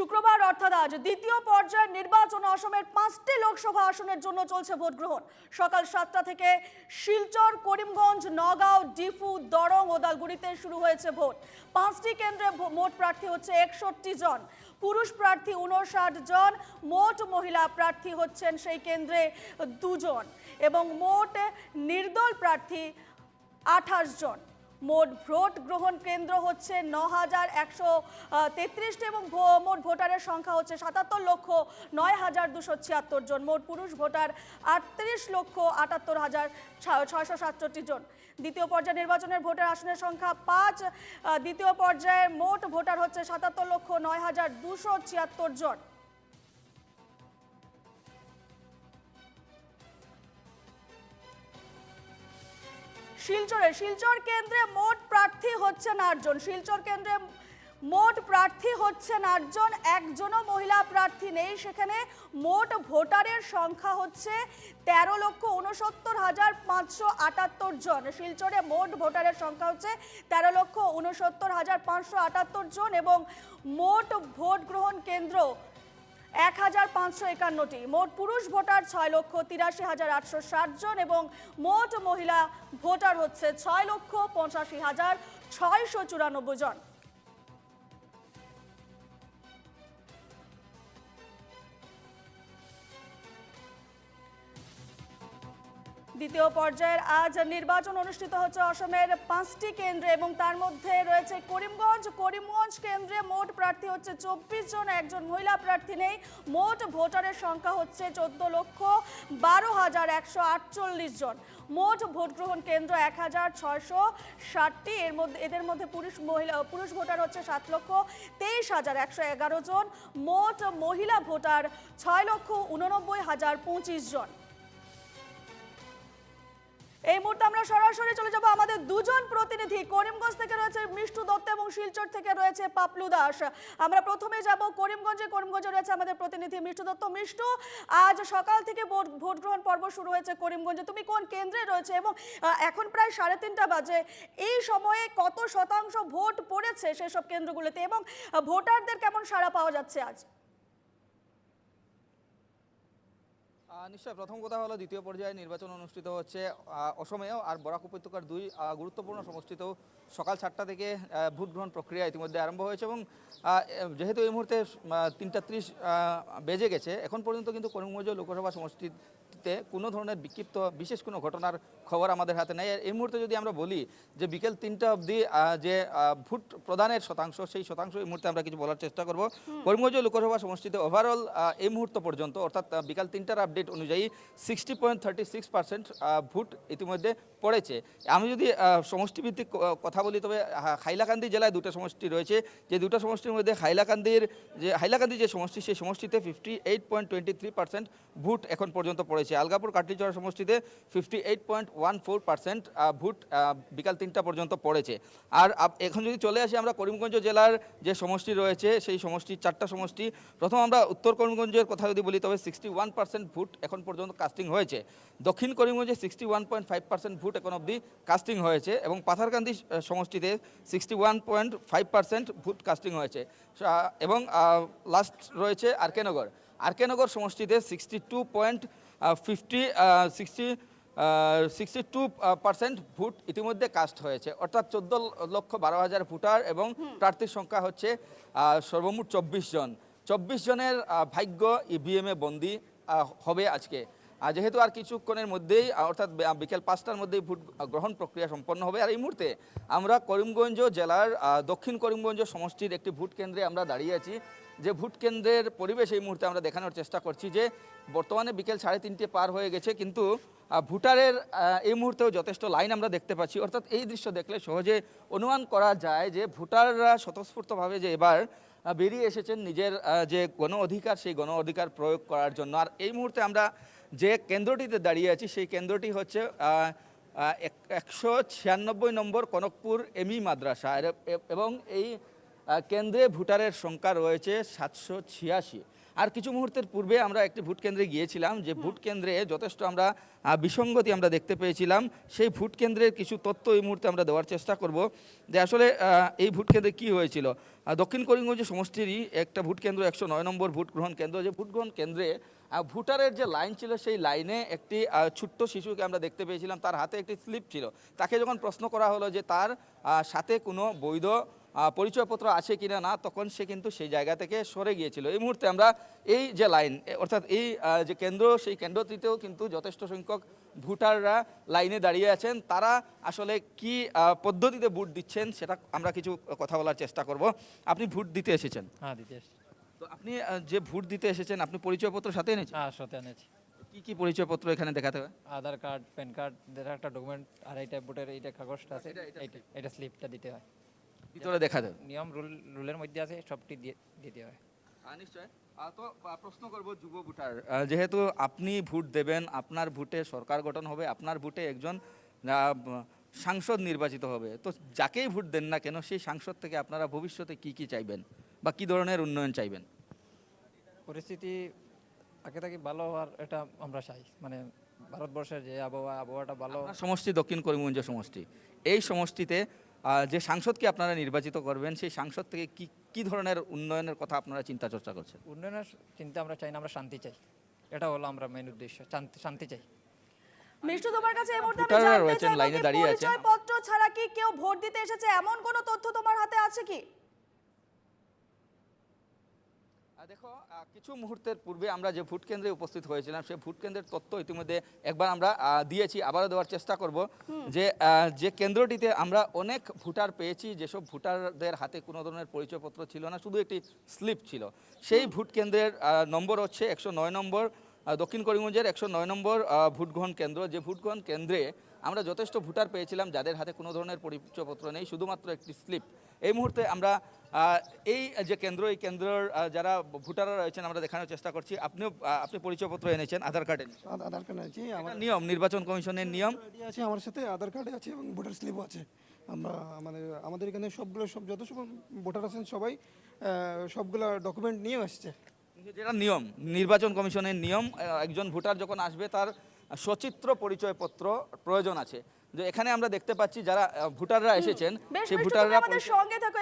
শুক্রবার অর্থাৎ আজ দ্বিতীয় পর্যায়ের নির্বাচন অসমের পাঁচটি লোকসভা আসনের জন্য চলছে ভোট গ্রহণ সকাল সাতটা থেকে শিলচর, করিমগঞ্জ, নগাঁও, ডিফু, দরং ও দালগুড়িতে শুরু হয়েছে ভোট। পাঁচটি কেন্দ্রে মোট প্রার্থী হচ্ছে একষট্টি জন। পুরুষ প্রার্থী উনষাট জন, মোট মহিলা প্রার্থী হচ্ছেন সেই কেন্দ্রে দুজন এবং মোট নির্দল প্রার্থী আঠাশ জন। মোট ভোট গ্রহণ কেন্দ্র হচ্ছে ন হাজার একশো তেত্রিশটি এবং মোট ভোটারের সংখ্যা হচ্ছে সাতাত্তর লক্ষ নয় হাজার দুশো ছিয়াত্তর জন। মোট পুরুষ ভোটার আটত্রিশ লক্ষ আটাত্তর হাজার ছয়শো সাতষট্টি জন। দ্বিতীয় পর্যায়ে নির্বাচনের ভোটার আসনের সংখ্যা পাঁচ। দ্বিতীয় পর্যায়ে মোট ভোটার হচ্ছে সাতাত্তর লক্ষ নয় হাজার দুশো ছিয়াত্তর জন। শিলচরে, শিলচর কেন্দ্রে মোট প্রার্থী হচ্ছেন আটজন। শিলচর কেন্দ্রে মোট প্রার্থী হচ্ছেন আটজন, একজনও মহিলা প্রার্থী নেই। সেখানে মোট ভোটারের সংখ্যা হচ্ছে তেরো লক্ষ উনসত্তর হাজার পাঁচশো আটাত্তর জন। শিলচরে মোট ভোটারের সংখ্যা হচ্ছে তেরো লক্ষ উনসত্তর হাজার পাঁচশো আটাত্তর জন এবং মোট ভোট গ্রহণ কেন্দ্র এক হাজার পাঁচশো একান্নটি। মোট পুরুষ ভোটার ছয় লক্ষ তিরাশি হাজার আটশো ষাট জন এবং মোট মহিলা ভোটার হচ্ছে ছয় লক্ষ পঁচাশি হাজার ছয়শো চুরানব্বই জন। দ্বিতীয় পর্যায়ের আজ নির্বাচন অনুষ্ঠিত হচ্ছে অসমের পাঁচটি কেন্দ্রে এবং তার মধ্যে রয়েছে করিমগঞ্জ। করিমগঞ্জ কেন্দ্রে মোট প্রার্থী হচ্ছে চব্বিশ জন, একজন মহিলা প্রার্থী নেই। মোট ভোটারের সংখ্যা হচ্ছে চোদ্দ লক্ষ বারো হাজার একশো আটচল্লিশ জন। মোট ভোট গ্রহণ কেন্দ্র এক হাজার ছয়শো ষাটটি। এর মধ্যে, এদের মধ্যে পুরুষ মহিলা, পুরুষ ভোটার হচ্ছে সাত লক্ষ তেইশ হাজার একশো এগারো জন। মোট মহিলা ভোটার ছয় লক্ষ উননব্বই হাজার পঁচিশ জন। মুহূর্তে আমরা সরাসরি চলে যাব আমাদের দুজন প্রতিনিধি। করিমগঞ্জ থেকে রয়েছে মিষ্টু দত্ত এবং শিলচর থেকে রয়েছে পাপলু দাস। আমরা প্রথমে যাব করিমগঞ্জে। করিমগঞ্জে রয়েছে আমাদের প্রতিনিধি মিষ্টু দত্ত। মিষ্টু, আজ সকাল থেকে ভোট গ্রহণ পর্ব শুরু হয়েছে করিমগঞ্জে। তুমি কোন কেন্দ্রে রয়েছে এবং এখন প্রায় সাড়ে তিনটা বাজে। এই সময়ে কত শতাংশ ভোট পড়েছে সেসব কেন্দ্রগুলোতে এবং ভোটারদের কেমন সাড়া পাওয়া যাচ্ছে আজ? নিশ্চয় প্রথম কথা হলো দ্বিতীয় পর্যায়ে নির্বাচন অনুষ্ঠিত হচ্ছে অসমেও আর বরাক উপত্যকার দুই গুরুত্বপূর্ণ সমষ্টিতেও সকাল সাতটা থেকে ভোট গ্রহণ প্রক্রিয়া ইতিমধ্যে আরম্ভ হয়েছে এবং যেহেতু এই মুহূর্তে তিনটা ত্রিশ বেজে গেছে এখন পর্যন্ত কিন্তু করিমগঞ্জ লোকসভা সমষ্টিতে কোনো ধরনের বিক্ষিপ্ত বিশেষ কোনো ঘটনার খবর আমাদের হাতে নেই। এই মুহূর্তে যদি আমরা বলি যে বিকেল তিনটা অবধি যে ভোট প্রদানের শতাংশ সেই শতাংশ এই মুহূর্তে আমরা কিছু বলার চেষ্টা করব। করিমগঞ্জ লোকসভা সমষ্টিতে ওভারঅল এই মুহূর্ত পর্যন্ত অর্থাৎ বিকাল তিনটার আপডেট অনুযায়ী sixty point thirty six percent vote ইতিমধ্যে পড়েছে। আমি যদি সমষ্টিভিত্তিক ক- কথা বলি, তবে হাইলাকান্দি জেলায় দুটো সমষ্টি রয়েছে। যে দুটো সমষ্টির মধ্যে হাইলাকান্দির যে হাইলাকান্দি যে সমষ্টি, সেই সমষ্টিতে fifty eight point twenty three percent vote এখন পর্যন্ত পড়েছে। আলগাপুর কাটলিচড়া সমষ্টিতে fifty eight point one four percent vote বিকাল তিনটা পর্যন্ত পড়েছে। আর এখন যদি চলে আসি আমরা করিমগঞ্জ জেলার যে সমষ্টি রয়েছে, সেই সমষ্টির চারটা সমষ্টি। প্রথম আমরা উত্তর করিমগঞ্জের কথা যদি বলি, তবে সিক্সটি ওয়ান পার্সেন্ট ভোট এখন পর্যন্ত কাস্টিং হয়েছে। দক্ষিণ করিমগঞ্জে sixty one point five percent vote এখন অবধি কাস্টিং হয়েছে এবং পাথারকান্দি সমষ্টিতে sixty one point five percent vote casting হয়েছে। এবং লাস্ট রয়েছে আরকেনগর আরকেনগর সমষ্টিতে sixty two point fifty sixty sixty two percent vote ইতিমধ্যে কাস্ট হয়েছে। অর্থাৎ চোদ্দ লক্ষ বারো হাজার ভোটার এবং প্রার্থীর সংখ্যা হচ্ছে সর্বমোট চব্বিশ জন। চব্বিশ জনের ভাগ্য ইভিএমে বন্দি হবে আজকে। আর যেহেতু আর কিছুক্ষণের মধ্যেই অর্থাৎ বিকেল পাঁচটার মধ্যেই ভোট গ্রহণ প্রক্রিয়া সম্পন্ন হবে। আর এই মুহূর্তে আমরা করিমগঞ্জ জেলার দক্ষিণ করিমগঞ্জ সমষ্টির একটি ভোট কেন্দ্রে আমরা দাঁড়িয়ে আছি। যে ভোট কেন্দ্রের পরিবেশ এই মুহূর্তে আমরা দেখানোর চেষ্টা করছি যে বর্তমানে বিকেল সাড়ে তিনটে পার হয়ে গেছে, কিন্তু ভোটারের এই মুহূর্তেও যথেষ্ট লাইন আমরা দেখতে পাচ্ছি। অর্থাৎ এই দৃশ্য দেখলে সহজে অনুমান করা যায় যে ভোটাররা স্বতঃস্ফূর্তভাবে যে এবার বেরিয়ে এসেছেন নিজের যে গণ অধিকার, সেই গণ অধিকার প্রয়োগ করার জন্য। আর এই মুহূর্তে আমরা যে কেন্দ্রটিতে দাঁড়িয়ে আছি সেই কেন্দ্রটি হচ্ছে একশো ছিয়ানব্বই নম্বর কনকপুর এমই মাদ্রাসা। এবং এই কেন্দ্রে ভোটারের সংখ্যা রয়েছে সাতশো ছিয়াশি। আর কিছু মুহূর্তের পূর্বে আমরা একটি ভোট কেন্দ্রে গিয়েছিলাম। যে ভোট কেন্দ্রে যথেষ্ট আমরা বিসঙ্গতি আমরা দেখতে পেয়েছিলাম। সেই ভোট কেন্দ্রের কিছু তথ্য এই মুহূর্তে আমরা দেওয়ার চেষ্টা করব যে আসলে এই ভোট কেন্দ্রে কী হয়েছিল। দক্ষিণ করিমগঞ্জ সমষ্টিরই একটা ভোট কেন্দ্র একশো নয় নম্বর ভোট গ্রহণ কেন্দ্র। যে ভোট গ্রহণ কেন্দ্রে ভোটারের যে লাইন ছিল সেই লাইনে একটি ছোট্ট শিশুকে আমরা দেখতে পেয়েছিলাম। তার হাতে একটি স্লিপ ছিল। তাকে যখন প্রশ্ন করা হলো যে তার সাথে কোনো বৈধ পরিচয়পত্র আছে কিনা না, তখন সে কিন্তু সেই জায়গা থেকে সরে গিয়েছিল। এই মুহূর্তে আমরা এই যে লাইন অর্থাৎ এই যে কেন্দ্র, সেই কেন্দ্রটিতেও কিন্তু যথেষ্ট সংখ্যক ভোটাররা লাইনে দাঁড়িয়ে আছেন। তারা আসলে কি পদ্ধতিতে ভোট দিচ্ছেন, সেটা আমরা কিছু কথা বলার চেষ্টা করব। আপনি ভোট দিতে এসেছেন। হ্যাঁ দিতে এসছি। তো আপনি যে ভোট দিতে এসেছেন আপনি পরিচয়পত্র সাথে এনেছেন? হ্যাঁ সাথে এনেছি। কি কি পরিচয়পত্র এখানে দেখাতে হবে আধার কার্ড প্যান কার্ড যেটা একটা ডকুমেন্ট আর এইটা ভোটের এইটা কাগজটা আছে এটা স্লিপটা দিতে হয়। ভিতরে দেখা দেয় নিয়ম রুল রুলের মধ্যে আছে সবটি দিয়ে দিতে হয়। নিশ্চয়। তো প্রশ্ন করব যুব ভোটার। যেহেতু আপনি ভোট দেবেন আপনার ভোটে সরকার গঠন হবে আপনার ভোটে একজন সাংসদ নির্বাচিত হবে। তো যাকেই ভোট দেন না কেন সেই সাংসদ থেকে আপনারা ভবিষ্যতে কি কি চাইবেন? বা কি ধরনের উন্নয়ন চাইবেন? পরিস্থিতি আগে থেকে ভালো হওয়ার এটা আমরা চাই। মানে ভারতবর্ষের যে আবহাওয়া আবহাওয়াটা ভালো। সমষ্টি দক্ষিণ করিমগঞ্জ সমষ্টি। এই সমষ্টিতে যে সাংসদকে আপনারা নির্বাচিত করবেন সেই সাংসদ থেকে কি কি ধরনের উন্নয়নের কথা আপনারা চিন্তা চর্চা করছেন? উন্নয়নের চিন্তা আমরা চাই না আমরা শান্তি চাই। এটা হলো আমরা মেন উদ্দেশ্য শান্তি শান্তি চাই। মিষ্টু তোমার কাছে এই মুহূর্তে আমি জানতে চাইব লাইনে দাঁড়িয়ে। পরিচয়পত্র ছাড়া কি কেউ ভোট দিতে এসেছে? এমন কোনো তথ্য তোমার হাতে আছে কি? দেখো কিছু মুহূর্তের পূর্বে আমরা যে ভোট কেন্দ্রে উপস্থিত হয়েছিলাম সেই ভোট কেন্দ্রের তথ্য ইতিমধ্যে একবার আমরা দিয়েছি আবারও দেওয়ার চেষ্টা করব যে যে কেন্দ্রটিতে আমরা অনেক ভোটার পেয়েছি যেসব ভোটারদের হাতে কোনো ধরনের পরিচয়পত্র ছিল না শুধু একটি স্লিপ ছিল। সেই ভোট কেন্দ্রের নম্বর হচ্ছে একশো নয় নম্বর দক্ষিণ করিমগঞ্জের একশো নয় নম্বর আহ, ভোট গ্রহণ কেন্দ্র। যে ভোট গ্রহণ কেন্দ্রে আমরা যথেষ্ট ভোটার পেয়েছিলাম যাদের হাতে কোনো ধরনের পরিচয়পত্র নেই শুধুমাত্র একটি স্লিপ। এই মুহূর্তে আমরা এই যে কেন্দ্র এই কেন্দ্রের যারা ভোটাররা রয়েছেন আমরা দেখানোর চেষ্টা করছি। আপনিও আপনি পরিচয়পত্র এনেছেন আধার কার্ড এনেছেন আধার কার্ড এনেছি আমার নিয়ম নির্বাচন কমিশনের নিয়ম। আছে আমার সাথে আধার কার্ডে আছে এবং ভোটার স্লিপও আছে। আমরা মানে আমাদের এখানে সবগুলো সব যত সব ভোটার আছেন সবাই সবগুলো ডকুমেন্ট নিয়ে আসছে যেটা নিয়ম নির্বাচন কমিশনের নিয়ম একজন ভোটার যখন আসবে তার সচিত্র পরিচয়পত্র প্রয়োজন আছে। যে এখানে আমরা দেখতে পাচ্ছি যারা ভোটাররা এসেছেন সেই ভোটাররা আমাদের সঙ্গে থাকো